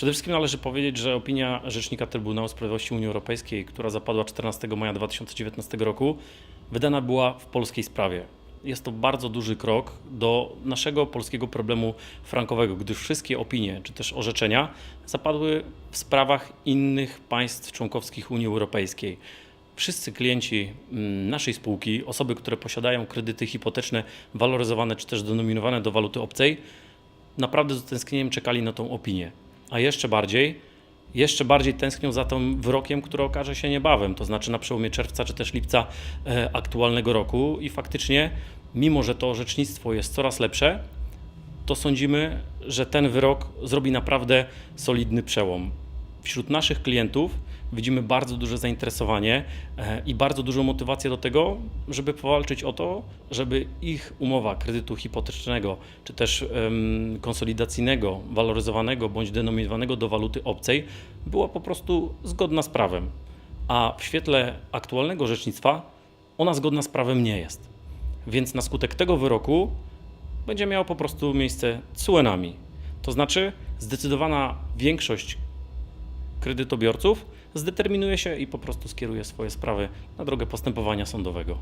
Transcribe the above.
Przede wszystkim należy powiedzieć, że opinia Rzecznika Trybunału Sprawiedliwości Unii Europejskiej, która zapadła 14 maja 2019 roku, wydana była w polskiej sprawie. Jest to bardzo duży krok do naszego polskiego problemu frankowego, gdyż wszystkie opinie czy też orzeczenia zapadły w sprawach innych państw członkowskich Unii Europejskiej. Wszyscy klienci mm, naszej spółki, osoby, które posiadają kredyty hipoteczne waloryzowane czy też denominowane do waluty obcej, naprawdę z tęsknieniem czekali na tą opinię. A jeszcze bardziej, jeszcze bardziej tęsknią za tym wyrokiem, który okaże się niebawem, to znaczy na przełomie czerwca czy też lipca e, aktualnego roku. I faktycznie, mimo że to orzecznictwo jest coraz lepsze, to sądzimy, że ten wyrok zrobi naprawdę solidny przełom. Wśród naszych klientów widzimy bardzo duże zainteresowanie e, i bardzo dużą motywację do tego, żeby powalczyć o to, żeby ich umowa kredytu hipotecznego czy też konsolidacyjnego, waloryzowanego bądź denominowanego do waluty obcej była po prostu zgodna z prawem. A w świetle aktualnego orzecznictwa ona zgodna z prawem nie jest. Więc na skutek tego wyroku będzie miało po prostu miejsce cuenami. To znaczy zdecydowana większość kredytobiorców zdeterminuje się i po prostu skieruje swoje sprawy na drogę postępowania sądowego.